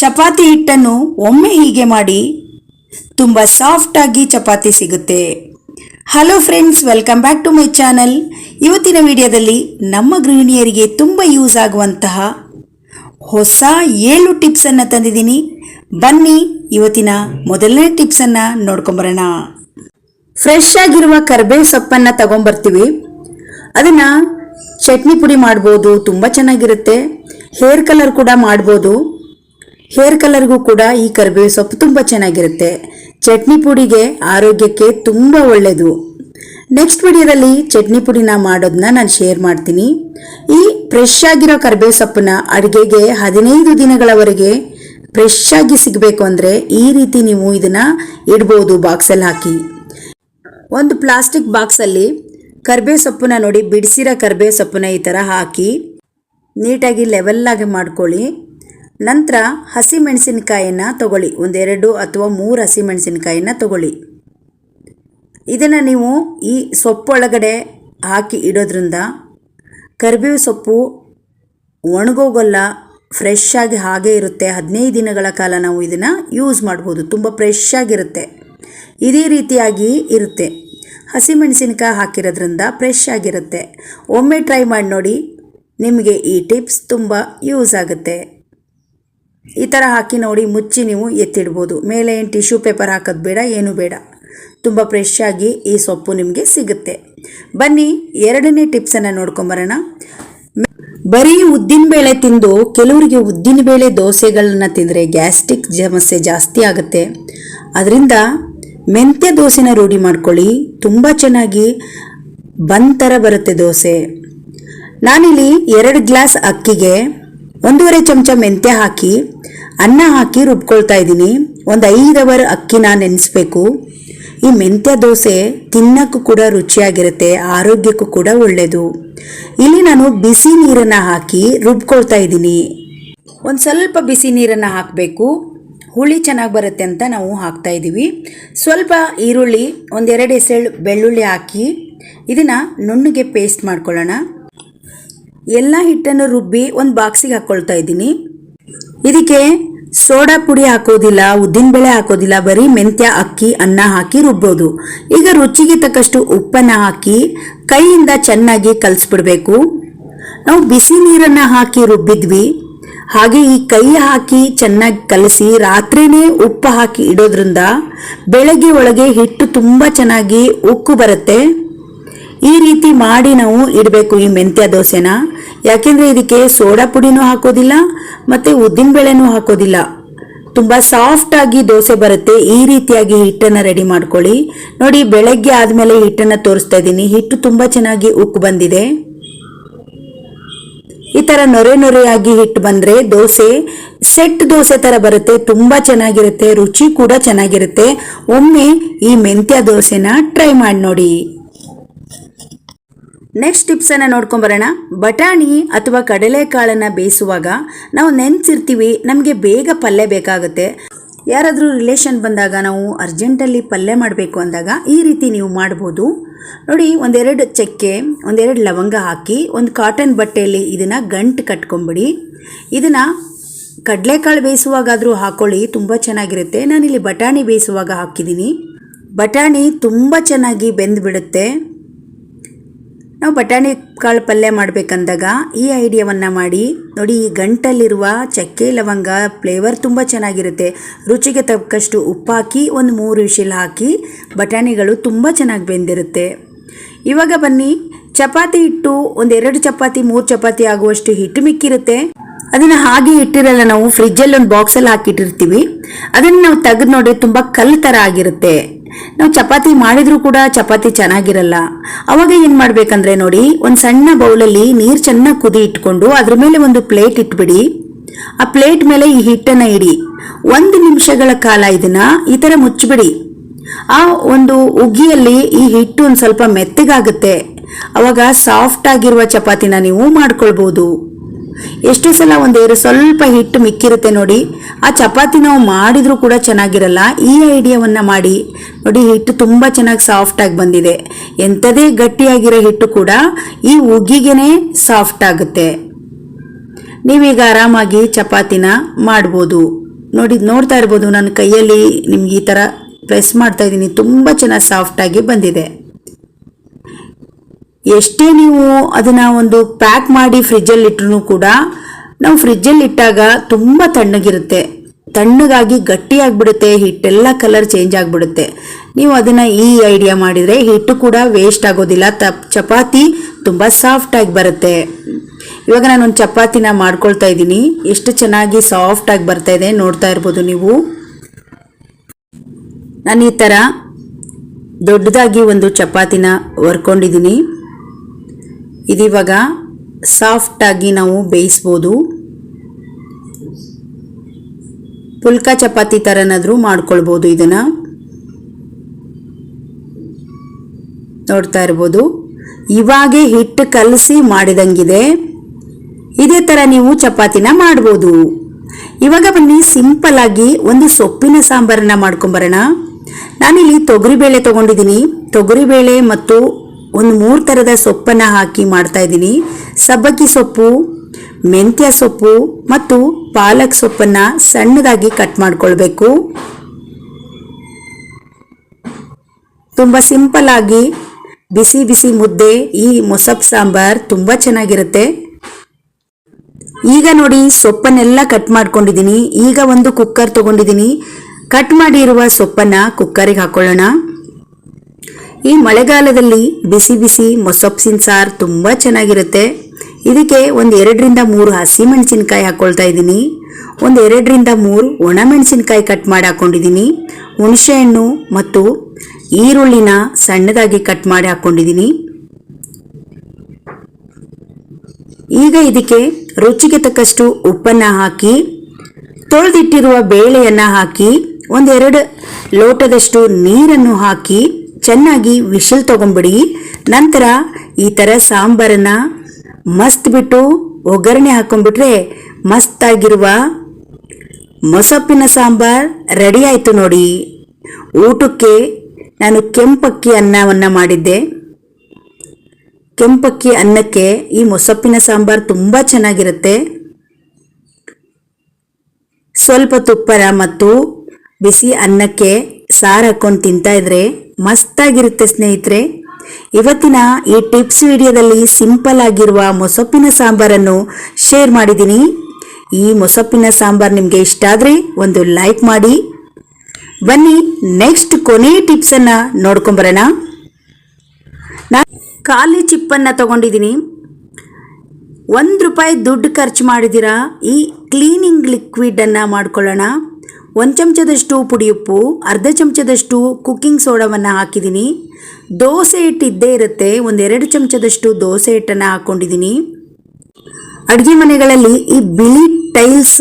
ಚಪಾತಿ ಹಿಟ್ಟನ್ನು ಒಮ್ಮೆ ಹೀಗೆ ಮಾಡಿ ತುಂಬ ಸಾಫ್ಟಾಗಿ ಚಪಾತಿ ಸಿಗುತ್ತೆ. Hello friends welcome back to my channel ಇವತ್ತಿನ ವಿಡಿಯೋದಲ್ಲಿ ನಮ್ಮ ಗೃಹಿಣಿಯರಿಗೆ ತುಂಬ ಯೂಸ್ ಆಗುವಂತಹ ಹೊಸ ಏಳು ಟಿಪ್ಸನ್ನು ತಂದಿದ್ದೀನಿ. ಬನ್ನಿ, ಇವತ್ತಿನ ಮೊದಲನೇ ಟಿಪ್ಸನ್ನು ನೋಡ್ಕೊಂಬರೋಣ. ಫ್ರೆಶ್ ಆಗಿರುವ ಕರ್ಬೇವು ಸೊಪ್ಪನ್ನು ತಗೊಂಬರ್ತೀವಿ. ಅದನ್ನ ಚಟ್ನಿ ಪುಡಿ ಮಾಡ್ಬೋದು, ತುಂಬ ಚೆನ್ನಾಗಿರುತ್ತೆ. ಹೇರ್ ಕಲರ್ ಕೂಡ ಮಾಡ್ಬೋದು. ಹೇರ್ ಕಲರ್ಗೂ ಕೂಡ ಈ ಕರಿಬೇವು ಸೊಪ್ಪು ತುಂಬ ಚೆನ್ನಾಗಿರುತ್ತೆ. ಚಟ್ನಿ ಪುಡಿಗೆ ಆರೋಗ್ಯಕ್ಕೆ ತುಂಬ ಒಳ್ಳೆಯದು ನೆಕ್ಸ್ಟ್ ವಿಡಿಯೋದಲ್ಲಿ ಚಟ್ನಿ ಪುಡಿನ ಮಾಡೋದನ್ನ ನಾನು ಶೇರ್ ಮಾಡ್ತೀನಿ. ಈ ಫ್ರೆಶ್ ಆಗಿರೋ ಕರಿಬೇವು ಸೊಪ್ಪನ್ನ ಅಡುಗೆಗೆ ಹದಿನೈದು ದಿನಗಳವರೆಗೆ ಫ್ರೆಶ್ ಆಗಿ ಸಿಗಬೇಕು ಅಂದರೆ ಈ ರೀತಿ ನೀವು ಇದನ್ನು ಇಡ್ಬೋದು ಬಾಕ್ಸಲ್ಲಿ ಹಾಕಿ. ಒಂದು ಪ್ಲಾಸ್ಟಿಕ್ ಬಾಕ್ಸಲ್ಲಿ ಕರ್ಬೇವು ಸೊಪ್ಪನ್ನ ನೋಡಿ, ಬಿಡಿಸಿರೋ ಕರ್ಬೇವು ಸೊಪ್ಪನ್ನ ಈ ಥರ ಹಾಕಿ, ನೀಟಾಗಿ ಲೆವೆಲ್ಲಾಗಿ ಮಾಡ್ಕೊಳ್ಳಿ. ನಂತರ ಹಸಿ ಮೆಣಸಿನಕಾಯಿನ ತಗೊಳ್ಳಿ. ಒಂದೆರಡು ಅಥವಾ ಮೂರು ಹಸಿ ಮೆಣಸಿನಕಾಯಿನ ತಗೊಳ್ಳಿ. ಇದನ್ನು ನೀವು ಈ ಸೊಪ್ಪೊಳಗಡೆ ಹಾಕಿ ಇಡೋದ್ರಿಂದ ಕರಿಬೇವು ಸೊಪ್ಪು ಒಣಗೋಗಲ್ಲ ಫ್ರೆಶ್ ಆಗಿ ಹಾಗೇ ಇರುತ್ತೆ. ಹದಿನೈದು ದಿನಗಳ ಕಾಲ ನಾವು ಇದನ್ನು ಯೂಸ್ ಮಾಡ್ಬೋದು. ತುಂಬ ಫ್ರೆಶ್ ಆಗಿರುತ್ತೆ. ಇದೇ ರೀತಿಯಾಗಿ ಇರುತ್ತೆ. ಹಸಿಮೆಣಸಿನಕಾಯಿ ಹಾಕಿರೋದ್ರಿಂದ ಫ್ರೆಶ್ ಆಗಿರುತ್ತೆ. ಒಮ್ಮೆ ಟ್ರೈ ಮಾಡಿ ನೋಡಿ ನಿಮಗೆ ಈ ಟಿಪ್ಸ್ ತುಂಬ ಯೂಸ್ ಆಗುತ್ತೆ. ಈ ಥರ ಹಾಕಿ ನೋಡಿ ಮುಚ್ಚಿ ನೀವು ಎತ್ತಿಡ್ಬೋದು. ಮೇಲೆ ಏನು ಟಿಶ್ಯೂ ಪೇಪರ್ ಹಾಕೋದು ಬೇಡ, ಏನೂ ಬೇಡ. ತುಂಬ ಫ್ರೆಶ್ ಆಗಿ ಈ ಸೊಪ್ಪು ನಿಮಗೆ ಸಿಗುತ್ತೆ. ಬನ್ನಿ, ಎರಡನೇ ಟಿಪ್ಸನ್ನು ನೋಡ್ಕೊಂಬರೋಣ. ಬರೀ ಉದ್ದಿನಬೇಳೆ ತಿಂದು ಕೆಲವರಿಗೆ ಉದ್ದಿನಬೇಳೆ ದೋಸೆಗಳನ್ನ ತಿಂದರೆ ಗ್ಯಾಸ್ಟ್ರಿಕ್ ಸಮಸ್ಯೆ ಜಾಸ್ತಿ ಆಗುತ್ತೆ. ಅದರಿಂದ ಮೆಂತ್ಯ ದೋಸೆನ ರೂಢಿ ಮಾಡ್ಕೊಳ್ಳಿ. ತುಂಬ ಚೆನ್ನಾಗಿ ಬಂತರ ಬರುತ್ತೆ ದೋಸೆ. ನಾನಿಲ್ಲಿ ಎರಡು ಗ್ಲಾಸ್ ಅಕ್ಕಿಗೆ ಒಂದೂವರೆ ಚಮಚ ಮೆಂತ್ಯ ಹಾಕಿ, ಅನ್ನ ಹಾಕಿ ರುಬ್ಕೊಳ್ತಾ ಇದ್ದೀನಿ. ಒಂದು ಐದು ಅವರ್ ಅಕ್ಕಿನ ನೆನೆಸ್ಬೇಕು. ಈ ಮೆಂತ್ಯ ದೋಸೆ ತಿನ್ನೋಕ್ಕೂ ಕೂಡ ರುಚಿಯಾಗಿರುತ್ತೆ, ಆರೋಗ್ಯಕ್ಕೂ ಕೂಡ ಒಳ್ಳೆಯದು ಇಲ್ಲಿ ನಾನು ಬಿಸಿ ನೀರನ್ನು ಹಾಕಿ ರುಬ್ಕೊಳ್ತಾ ಇದ್ದೀನಿ. ಒಂದು ಸ್ವಲ್ಪ ಬಿಸಿ ನೀರನ್ನು ಹಾಕಬೇಕು. ಹುಳಿ ಚೆನ್ನಾಗಿ ಬರುತ್ತೆ ಅಂತ ನಾವು ಹಾಕ್ತಾ ಇದ್ದೀವಿ. ಸ್ವಲ್ಪ ಈರುಳ್ಳಿ, ಒಂದೆರಡು ಎಸಳು ಬೆಳ್ಳುಳ್ಳಿ ಹಾಕಿ, ಇದನ್ನು ನುಣ್ಣಗೆ ಪೇಸ್ಟ್ ಮಾಡ್ಕೊಳ್ಳೋಣ. ಎಲ್ಲ ಹಿಟ್ಟನ್ನು ರುಬ್ಬಿ ಒಂದು ಬಾಕ್ಸಿಗೆ ಹಾಕ್ಕೊಳ್ತಾ ಇದ್ದೀನಿ. ಇದಕ್ಕೆ ಸೋಡಾ ಪುಡಿ ಹಾಕೋದಿಲ್ಲ ಉದ್ದಿನಬೇಳೆ ಹಾಕೋದಿಲ್ಲ, ಬರೀ ಮೆಂತ್ಯ, ಅಕ್ಕಿ, ಅನ್ನ ಹಾಕಿ ರುಬ್ಬೋದು. ಈಗ ರುಚಿಗೆ ತಕ್ಕಷ್ಟು ಉಪ್ಪನ್ನು ಹಾಕಿ ಕೈಯಿಂದ ಚೆನ್ನಾಗಿ ಕಲಿಸ್ಬಿಡ್ಬೇಕು. ನಾವು ಬಿಸಿ ನೀರನ್ನು ಹಾಕಿ ರುಬ್ಬಿದ್ವಿ. ಹಾಗೆ ಈ ಕೈ ಹಾಕಿ ಚೆನ್ನಾಗಿ ಕಲಸಿ ರಾತ್ರಿನೇ ಉಪ್ಪು ಹಾಕಿ ಇಡೋದ್ರಿಂದ ಬೆಳಗ್ಗೆ ಒಳಗೆ ಹಿಟ್ಟು ತುಂಬ ಚೆನ್ನಾಗಿ ಉಕ್ಕು ಬರುತ್ತೆ. ಈ ರೀತಿ ಮಾಡಿ ನಾವು ಇಡಬೇಕು ಈ ಮೆಂತ್ಯ ದೋಸೆನ. ಯಾಕೆಂದ್ರೆ ಇದಕ್ಕೆ ಸೋಡಾ ಪುಡಿನೂ ಹಾಕೋದಿಲ್ಲ ಮತ್ತೆ ಉದ್ದಿನಬೇಳೆನೂ ಹಾಕೋದಿಲ್ಲ. ತುಂಬ ಸಾಫ್ಟ್ ಆಗಿ ದೋಸೆ ಬರುತ್ತೆ. ಈ ರೀತಿಯಾಗಿ ಹಿಟ್ಟನ್ನು ರೆಡಿ ಮಾಡ್ಕೊಳ್ಳಿ. ನೋಡಿ, ಬೆಳಗ್ಗೆ ಆದಮೇಲೆ ಹಿಟ್ಟನ್ನು ತೋರಿಸ್ತಾ ಇದ್ದೀನಿ. ಹಿಟ್ಟು ತುಂಬ ಚೆನ್ನಾಗಿ ಉಕ್ಕು ಬಂದಿದೆ. ಈ ತರ ನೊರೆ ನೊರೆಯಾಗಿ ಹಿಟ್ಟು ಬಂದ್ರೆ ದೋಸೆ, ಸೆಟ್ ದೋಸೆ ತರ ಬರುತ್ತೆ. ತುಂಬಾ ಚೆನ್ನಾಗಿರುತ್ತೆ. ರುಚಿ ಕೂಡ ಚೆನ್ನಾಗಿರುತ್ತೆ. ಒಮ್ಮೆ ಈ ಮೆಂತ್ಯ ದೋಸೆನ ಟ್ರೈ ಮಾಡಿ ನೋಡಿ. ನೆಕ್ಸ್ಟ್ ಟಿಪ್ಸ್ ಅನ್ನ ನೋಡ್ಕೊಂಬರೋಣ ಬಟಾಣಿ ಅಥವಾ ಕಡಲೆಕಾಳನ್ನ ಬೇಯಿಸುವಾಗ ನಾವು ನೆನ್ಸಿರ್ತೀವಿ, ನಮಗೆ ಬೇಗ ಪಲ್ಯ ಬೇಕಾಗುತ್ತೆ. ಯಾರಾದರೂ ರಿಲೇಷನ್ ಬಂದಾಗ ನಾವು ಅರ್ಜೆಂಟಲ್ಲಿ ಪಲ್ಯ ಮಾಡಬೇಕು ಅಂದಾಗ ಈ ರೀತಿ ನೀವು ಮಾಡ್ಬೋದು. ನೋಡಿ, ಒಂದೆರಡು ಚಕ್ಕೆ, ಒಂದೆರಡು ಲವಂಗ ಹಾಕಿ, ಒಂದು ಕಾಟನ್ ಬಟ್ಟೆಯಲ್ಲಿ ಇದನ್ನು ಗಂಟು ಕಟ್ಕೊಂಬಿಡಿ. ಇದನ್ನು ಕಡಲೆಕಾಳು ಬೇಯಿಸುವಾಗಾದರೂ ಹಾಕ್ಕೊಳ್ಳಿ ತುಂಬ ಚೆನ್ನಾಗಿರುತ್ತೆ. ನಾನಿಲ್ಲಿ ಬಟಾಣಿ ಬೇಯಿಸುವಾಗ ಹಾಕಿದ್ದೀನಿ. ಬಟಾಣಿ ತುಂಬ ಚೆನ್ನಾಗಿ ಬೆಂದು ನಾವು ಬಟಾಣಿ ಕಾಳು ಪಲ್ಯ ಮಾಡಬೇಕಂದಾಗ ಈ ಐಡಿಯಾವನ್ನು ಮಾಡಿ, ನೋಡಿ ಈ ಗಂಟಲ್ಲಿರುವ ಚಕ್ಕೆ, ಲವಂಗ ಫ್ಲೇವರ್ ತುಂಬ ಚೆನ್ನಾಗಿರುತ್ತೆ. ರುಚಿಗೆ ತಕ್ಕಷ್ಟು ಉಪ್ಪು ಹಾಕಿ ಒಂದು ಮೂರು ವಿಷಲ್ ಹಾಕಿ ಬಟಾಣಿಗಳು ತುಂಬ ಚೆನ್ನಾಗಿ ಬೆಂದಿರುತ್ತೆ. ಇವಾಗ ಬನ್ನಿ, ಚಪಾತಿ ಹಿಟ್ಟು, ಒಂದೆರಡು ಚಪಾತಿ, ಮೂರು ಚಪಾತಿ ಆಗುವಷ್ಟು ಹಿಟ್ಟು ಮಿಕ್ಕಿರುತ್ತೆ. ಅದನ್ನು ಹಾಗೆ ಇಟ್ಟಿರಲ್ಲ ನಾವು ಫ್ರಿಜ್ಜಲ್ಲಿ ಒಂದು ಬಾಕ್ಸಲ್ಲಿ ಹಾಕಿಟ್ಟಿರ್ತೀವಿ. ಅದನ್ನು ನಾವು ತೆಗೆದು ನೋಡಿ ತುಂಬ ಕಲ್ಲು ಥರ ಆಗಿರುತ್ತೆ. ನಾವು ಚಪಾತಿ ಮಾಡಿದ್ರೂ ಕೂಡ ಚಪಾತಿ ಚೆನ್ನಾಗಿರಲ್ಲ. ಅವಾಗ ಏನು ಮಾಡ್ಬೇಕಂದ್ರೆ ನೋಡಿ, ಒಂದು ಸಣ್ಣ ಬೌಲಲ್ಲಿ ನೀರು ಚೆನ್ನಾಗಿ ಕುದಿ ಇಟ್ಕೊಂಡು ಅದ್ರ ಮೇಲೆ ಒಂದು ಪ್ಲೇಟ್ ಇಟ್ಬಿಡಿ. ಆ ಪ್ಲೇಟ್ ಮೇಲೆ ಈ ಹಿಟ್ಟನ್ನ ಇಡಿ. ಒಂದು ನಿಮಿಷಗಳ ಕಾಲ ಇದನ್ನ ಈ ಥರ ಮುಚ್ಚಿಬಿಡಿ. ಆ ಒಂದು ಉಗ್ಗಿಯಲ್ಲಿ ಈ ಹಿಟ್ಟು ಒಂದು ಸ್ವಲ್ಪ ಮೆತ್ತಗಾಗುತ್ತೆ. ಅವಾಗ ಸಾಫ್ಟ್ ಆಗಿರುವ ಚಪಾತಿನ ನೀವು ಮಾಡ್ಕೊಳ್ಬಹುದು ಎಷ್ಟೋ ಸಲ ಒಂದೇರು ಸ್ವಲ್ಪ ಹಿಟ್ಟು ಮಿಕ್ಕಿರುತ್ತೆ ನೋಡಿ. ಆ ಚಪಾತಿ ನಾವು ಮಾಡಿದರೂ ಕೂಡ ಚೆನ್ನಾಗಿರಲ್ಲ. ಈ ಐಡಿಯಾವನ್ನ ಮಾಡಿ. ನೋಡಿ, ಹಿಟ್ಟು ತುಂಬ ಚೆನ್ನಾಗಿ ಸಾಫ್ಟಾಗಿ ಬಂದಿದೆ. ಎಂಥದೇ ಗಟ್ಟಿಯಾಗಿರೋ ಹಿಟ್ಟು ಕೂಡ ಈ ಉಗ್ಗಿಗೆನೆ ಸಾಫ್ಟ್ ಆಗುತ್ತೆ. ನೀವೀಗ ಆರಾಮಾಗಿ ಚಪಾತಿನ ಮಾಡ್ಬೋದು. ನೋಡಿ, ನೋಡ್ತಾ ಇರ್ಬೋದು, ನನ್ನ ಕೈಯಲ್ಲಿ ನಿಮ್ಗೆ ಈ ಥರ ಪ್ರೆಸ್ ಮಾಡ್ತಾ ಇದ್ದೀನಿ. ತುಂಬ ಚೆನ್ನಾಗಿ ಸಾಫ್ಟಾಗಿ ಬಂದಿದೆ. ಎಷ್ಟೇ ನೀವು ಅದನ್ನ ಒಂದು ಪ್ಯಾಕ್ ಮಾಡಿ ಫ್ರಿಜ್ಜಲ್ಲಿ ಇಟ್ರು ಕೂಡ, ನಾವು ಫ್ರಿಜ್ಜಲ್ಲಿ ಇಟ್ಟಾಗ ತುಂಬ ತಣ್ಣಗಿರುತ್ತೆ. ತಣ್ಣಗಾಗಿ ಗಟ್ಟಿಯಾಗಿಬಿಡುತ್ತೆ ಹಿಟ್ಟೆಲ್ಲ ಕಲರ್ ಚೇಂಜ್ ಆಗಿಬಿಡುತ್ತೆ. ನೀವು ಅದನ್ನ ಈ ಐಡಿಯಾ ಮಾಡಿದರೆ ಹಿಟ್ಟು ಕೂಡ ವೇಸ್ಟ್ ಆಗೋದಿಲ್ಲ. ತಪ್ ಚಪಾತಿ ತುಂಬ ಸಾಫ್ಟಾಗಿ ಬರುತ್ತೆ. ಇವಾಗ ನಾನು ಒಂದು ಚಪಾತಿನ ಮಾಡ್ಕೊಳ್ತಾ ಇದ್ದೀನಿ. ಎಷ್ಟು ಚೆನ್ನಾಗಿ ಸಾಫ್ಟಾಗಿ ಬರ್ತಾ ಇದೆ ನೋಡ್ತಾ ಇರ್ಬೋದು ನೀವು. ನಾನು ಈ ಥರ ದೊಡ್ಡದಾಗಿ ಒಂದು ಚಪಾತಿನ ವರ್ಕೊಂಡಿದ್ದೀನಿ ಇದಿವಾಗ ಸಾಫ್ಟಾಗಿ ನಾವು ಬೇಯಿಸ್ಬೋದು. ಪುಲ್ಕ ಚಪಾತಿ ಥರನಾದರೂ ಮಾಡ್ಕೊಳ್ಬೋದು ಇದನ್ನು. ನೋಡ್ತಾ ಇರ್ಬೋದು. ಇವಾಗೆ ಹಿಟ್ಟು ಕಲಸಿ ಮಾಡಿದಂಗಿದೆ. ಇದೇ ಥರ ನೀವು ಚಪಾತಿನ ಮಾಡ್ಬೋದು. ಇವಾಗ ಬನ್ನಿ ಸಿಂಪಲ್ ಆಗಿ ಒಂದು ಸೊಪ್ಪಿನ ಸಾಂಬಾರನ್ನ ಮಾಡ್ಕೊಂಬರೋಣ. ನಾನಿಲ್ಲಿ ತೊಗರಿಬೇಳೆ ತಗೊಂಡಿದ್ದೀನಿ. ತೊಗರಿಬೇಳೆ ಮತ್ತು ಒಂದು ಮೂರು ಥರದ ಸೊಪ್ಪನ್ನು ಹಾಕಿ ಮಾಡ್ತಾ ಇದ್ದೀನಿ. ಸಬ್ಬಕ್ಕಿ ಸೊಪ್ಪು, ಮೆಂತ್ಯ ಸೊಪ್ಪು ಮತ್ತು ಪಾಲಕ್ ಸೊಪ್ಪನ್ನು ಸಣ್ಣದಾಗಿ ಕಟ್ ಮಾಡ್ಕೊಳ್ಬೇಕು. ತುಂಬ ಸಿಂಪಲ್ ಆಗಿ ಬಿಸಿ ಬಿಸಿ ಮುದ್ದೆ, ಈ ಮೊಸಪ್ ಸಾಂಬಾರ್ ತುಂಬ ಚೆನ್ನಾಗಿರುತ್ತೆ. ಈಗ ನೋಡಿ ಸೊಪ್ಪನ್ನೆಲ್ಲ ಕಟ್ ಮಾಡ್ಕೊಂಡಿದ್ದೀನಿ. ಈಗ ಒಂದು ಕುಕ್ಕರ್ ತಗೊಂಡಿದ್ದೀನಿ. ಕಟ್ ಮಾಡಿರುವ ಸೊಪ್ಪನ್ನು ಕುಕ್ಕರಿಗೆ ಹಾಕೊಳ್ಳೋಣ. ಈ ಮಳೆಗಾಲದಲ್ಲಿ ಬಿಸಿ ಬಿಸಿ ಮೊಸಪ್ಸಿನ ಸಾರು ತುಂಬ ಚೆನ್ನಾಗಿರುತ್ತೆ. ಇದಕ್ಕೆ ಒಂದು ಎರಡರಿಂದ ಮೂರು ಹಸಿ ಮೆಣಸಿನ್ಕಾಯಿ ಹಾಕ್ಕೊಳ್ತಾ ಇದ್ದೀನಿ. ಒಂದು ಎರಡರಿಂದ ಮೂರು ಒಣ ಮೆಣಸಿನ್ಕಾಯಿ ಕಟ್ ಮಾಡಿ ಹಾಕೊಂಡಿದ್ದೀನಿ. ಹುಣಸೆಹಣ್ಣು ಮತ್ತು ಈರುಳ್ಳಿನ ಸಣ್ಣದಾಗಿ ಕಟ್ ಮಾಡಿ ಹಾಕ್ಕೊಂಡಿದ್ದೀನಿ ಈಗ ಇದಕ್ಕೆ ರುಚಿಗೆ ತಕ್ಕಷ್ಟು ಉಪ್ಪನ್ನ ಹಾಕಿ, ತೊಳೆದಿಟ್ಟಿರುವ ಬೇಳೆಯನ್ನ ಹಾಕಿ, ಒಂದೆರಡು ಲೋಟದಷ್ಟು ನೀರನ್ನು ಹಾಕಿ ಚೆನ್ನಾಗಿ ವಿಶಲ್ ತೊಗೊಂಬಿಡಿ ನಂತರ ಈ ಥರ ಸಾಂಬಾರನ್ನ ಮಸ್ತ್ ಬಿಟ್ಟು ಒಗ್ಗರಣೆ ಹಾಕೊಂಡ್ಬಿಟ್ರೆ ಮಸ್ತಾಗಿರುವ ಮೊಸಪ್ಪಿನ ಸಾಂಬಾರ್ ರೆಡಿ ಆಯಿತು ನೋಡಿ. ಊಟಕ್ಕೆ ನಾನು ಕೆಂಪಕ್ಕಿ ಅನ್ನವನ್ನು ಮಾಡಿದ್ದೆ. ಕೆಂಪಕ್ಕಿ ಅನ್ನಕ್ಕೆ ಈ ಮೊಸಪ್ಪಿನ ಸಾಂಬಾರ್ ತುಂಬ ಚೆನ್ನಾಗಿರುತ್ತೆ. ಸ್ವಲ್ಪ ತುಪ್ಪರ ಮತ್ತು ಬಿಸಿ ಅನ್ನಕ್ಕೆ ಸಾರು ಹಾಕೊಂಡು ತಿಂತಾ ಇದ್ರೆ ಮಸ್ತಾಗಿರುತ್ತೆ ಸ್ನೇಹಿತರೆ. ಇವತ್ತಿನ ಈ ಟಿಪ್ಸ್ ವಿಡಿಯೋದಲ್ಲಿ ಸಿಂಪಲ್ ಆಗಿರುವ ಮೊಸಪ್ಪಿನ ಸಾಂಬಾರನ್ನು ಶೇರ್ ಮಾಡಿದ್ದೀನಿ. ಈ ಮೊಸಪ್ಪಿನ ಸಾಂಬಾರ್ ನಿಮಗೆ ಇಷ್ಟ ಆದರೆ ಒಂದು ಲೈಕ್ ಮಾಡಿ. ಬನ್ನಿ ನೆಕ್ಸ್ಟ್ ಕೊನೆ ಟಿಪ್ಸನ್ನು ನೋಡ್ಕೊಂಬರೋಣ. ನಾನು ಖಾಲಿ ಚಿಪ್ಪನ್ನು ತಗೊಂಡಿದ್ದೀನಿ. ಒಂದು ರೂಪಾಯಿ ದುಡ್ಡು ಖರ್ಚು ಮಾಡಿದ್ದೀರಾ? ಈ ಕ್ಲೀನಿಂಗ್ ಲಿಕ್ವಿಡನ್ನು ಮಾಡ್ಕೊಳ್ಳೋಣ. ಒಂದು ಚಮಚದಷ್ಟು ಪುಡಿಯುಪ್ಪು, ಅರ್ಧ ಚಮಚದಷ್ಟು ಕುಕ್ಕಿಂಗ್ ಸೋಡಾವನ್ನು ಹಾಕಿದ್ದೀನಿ ದೋಸೆ ಹಿಟ್ಟು ಇದ್ದೇ ಇರುತ್ತೆ, ಒಂದೆರಡು ಚಮಚದಷ್ಟು ದೋಸೆ ಹಿಟ್ಟನ್ನು ಹಾಕ್ಕೊಂಡಿದ್ದೀನಿ ಅಡುಗೆ ಮನೆಗಳಲ್ಲಿ ಈ ಬಿಳಿ ಟೈಲ್ಸ್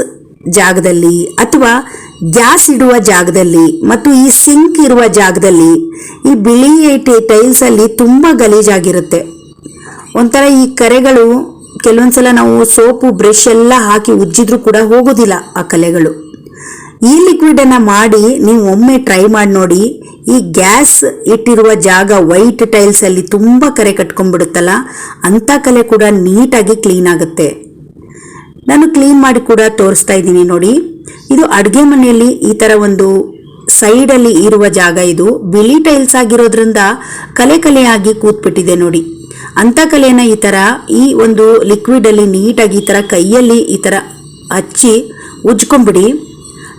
ಜಾಗದಲ್ಲಿ ಅಥವಾ ಗ್ಯಾಸ್ ಇಡುವ ಜಾಗದಲ್ಲಿ ಮತ್ತು ಈ ಸಿಂಕ್ ಇರುವ ಜಾಗದಲ್ಲಿ ಈ ಬಿಳಿ ಟೈಲ್ಸ್ ಟೈಲ್ಸಲ್ಲಿ ತುಂಬ ಗಲೀಜಾಗಿರುತ್ತೆ. ಒಂಥರ ಈ ಕರೆಗಳು, ಕೆಲವೊಂದ್ಸಲ ನಾವು ಸೋಪು, ಬ್ರಷ್ ಎಲ್ಲ ಹಾಕಿ ಉಜ್ಜಿದ್ರೂ ಕೂಡ ಹೋಗೋದಿಲ್ಲ ಆ ಕಲೆಗಳು. ಈ ಲಿಕ್ವಿಡ್ ಅನ್ನ ಮಾಡಿ ನೀವು ಒಮ್ಮೆ ಟ್ರೈ ಮಾಡಿ ನೋಡಿ. ಈ ಗ್ಯಾಸ್ ಇಟ್ಟಿರುವ ಜಾಗ ವೈಟ್ ಟೈಲ್ಸ್ ಅಲ್ಲಿ ತುಂಬಾ ಕರೆ ಕಟ್ಕೊಂಡ್ಬಿಡುತ್ತಲ್ಲ ಅಂತ ಕಲೆ ಕೂಡ ನೀಟಾಗಿ ಕ್ಲೀನ್ ಆಗುತ್ತೆ. ನಾನು ಕ್ಲೀನ್ ಮಾಡಿ ಕೂಡ ತೋರಿಸ್ತಾ ಇದ್ದೀನಿ ನೋಡಿ. ಇದು ಅಡುಗೆ ಮನೆಯಲ್ಲಿ ಈ ತರ ಒಂದು ಸೈಡಲ್ಲಿ ಇರುವ ಜಾಗ ಇದು. ಬಿಳಿ ಟೈಲ್ಸ್ ಆಗಿರೋದ್ರಿಂದ ಕಲೆ ಕಲೆಯಾಗಿ ಕೂತ್ಬಿಟ್ಟಿದೆ ನೋಡಿ. ಅಂತ ಕಲೆಯನ್ನ ಈ ತರ ಈ ಒಂದು ಲಿಕ್ವಿಡ್ ಅಲ್ಲಿ ನೀಟಾಗಿ ಈ ತರ ಕೈಯಲ್ಲಿ ಈ ತರ ಹಚ್ಚಿ ಉಜ್ಕೊಂಬಿಡಿ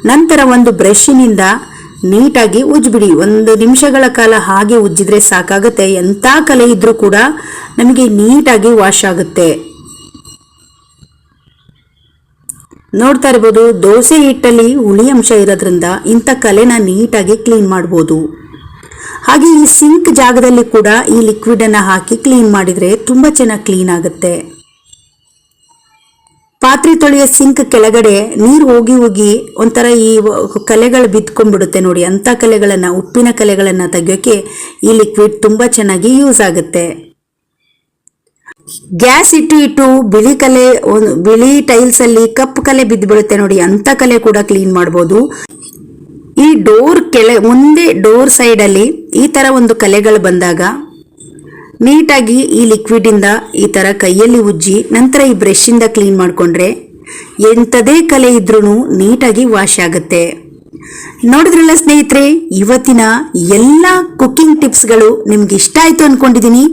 ನಂತರ ಒಂದು ಬ್ರಷಿನಿಂದ ನೀಟಾಗಿ ಉಜ್ಜಿಬಿಡಿ. ಒಂದು ನಿಮಿಷಗಳ ಕಾಲ ಹಾಗೆ ಉಜ್ಜಿದ್ರೆ ಸಾಕಾಗುತ್ತೆ. ಎಂಥ ಕಲೆ ಇದ್ರೂ ಕೂಡ ನಮಗೆ ನೀಟಾಗಿ ವಾಶ್ ಆಗುತ್ತೆ. ನೋಡ್ತಾ ಇರ್ಬೋದು, ದೋಸೆ ಹಿಟ್ಟಲ್ಲಿ ಹುಳಿ ಅಂಶ ಇರೋದ್ರಿಂದ ಇಂಥ ಕಲೆನ ನೀಟಾಗಿ ಕ್ಲೀನ್ ಮಾಡ್ಬೋದು. ಹಾಗೆ ಈ ಸಿಂಕ್ ಜಾಗದಲ್ಲಿ ಕೂಡ ಈ ಲಿಕ್ವಿಡನ್ನು ಹಾಕಿ ಕ್ಲೀನ್ ಮಾಡಿದರೆ ತುಂಬ ಚೆನ್ನಾಗಿ ಕ್ಲೀನ್ ಆಗುತ್ತೆ. ಪಾತ್ರೆ ತೊಳೆಯೋ ಸಿಂಕ್ ಕೆಳಗಡೆ ನೀರು ಹೋಗಿ ಹೋಗಿ ಒಂಥರ ಈ ಕಲೆಗಳು ಬಿದ್ಕೊಂಡ್ಬಿಡುತ್ತೆ ನೋಡಿ. ಅಂಥ ಕಲೆಗಳನ್ನು, ಉಪ್ಪಿನ ಕಲೆಗಳನ್ನು ತೆಗೆಯೋಕ್ಕೆ ಈ ಲಿಕ್ವಿಡ್ ತುಂಬ ಚೆನ್ನಾಗಿ ಯೂಸ್ ಆಗುತ್ತೆ. ಗ್ಯಾಸ್ ಇಟ್ಟು ಇಟ್ಟು ಬಿಳಿ ಕಲೆ, ಒಂದು ಬಿಳಿ ಟೈಲ್ಸ್ ಅಲ್ಲಿ ಕಪ್ಪು ಕಲೆ ಬಿದ್ದುಬಿಡುತ್ತೆ ನೋಡಿ. ಅಂತ ಕಲೆ ಕೂಡ ಕ್ಲೀನ್ ಮಾಡ್ಬೋದು. ಈ ಡೋರ್ ಕೆಳ, ಮುಂದೆ ಡೋರ್ ಸೈಡ್ ಅಲ್ಲಿ ಈ ಥರ ಒಂದು ಕಲೆಗಳು ಬಂದಾಗ ನೀಟಾಗಿ ಈ ಲಿಕ್ವಿಡಿಂದ ಈ ಥರ ಕೈಯಲ್ಲಿ ಉಜ್ಜಿ ನಂತರ ಈ ಬ್ರಷಿಂದ ಕ್ಲೀನ್ ಮಾಡಿಕೊಂಡ್ರೆ ಎಂಥದೇ ಕಲೆ ಇದ್ರೂ ನೀಟಾಗಿ ವಾಶ್ ಆಗುತ್ತೆ. ನೋಡಿದ್ರಲ್ಲ ಸ್ನೇಹಿತರೆ, ಇವತ್ತಿನ ಎಲ್ಲ ಕುಕ್ಕಿಂಗ್ ಟಿಪ್ಸ್ಗಳು ನಿಮ್ಗೆ ಇಷ್ಟ ಆಯಿತು ಅಂದ್ಕೊಂಡಿದ್ದೀನಿ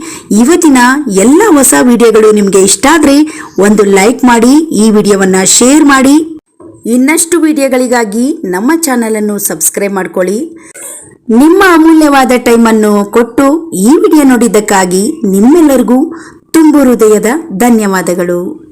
ಇವತ್ತಿನ ಎಲ್ಲ ಹೊಸ ವಿಡಿಯೋಗಳು ನಿಮಗೆ ಇಷ್ಟ ಆದರೆ ಒಂದು ಲೈಕ್ ಮಾಡಿ, ಈ ವಿಡಿಯೋವನ್ನು ಶೇರ್ ಮಾಡಿ. ಇನ್ನಷ್ಟು ವಿಡಿಯೋಗಳಿಗಾಗಿ ನಮ್ಮ ಚಾನಲನ್ನು ಸಬ್ಸ್ಕ್ರೈಬ್ ಮಾಡ್ಕೊಳ್ಳಿ. ನಿಮ್ಮ ಅಮೂಲ್ಯವಾದ ಟೈಮನ್ನು ಕೊಟ್ಟು ಈ ವಿಡಿಯೋ ನೋಡಿದ್ದಕ್ಕಾಗಿ ನಿಮ್ಮೆಲ್ಲರಿಗೂ ತುಂಬು ಹೃದಯದ ಧನ್ಯವಾದಗಳು.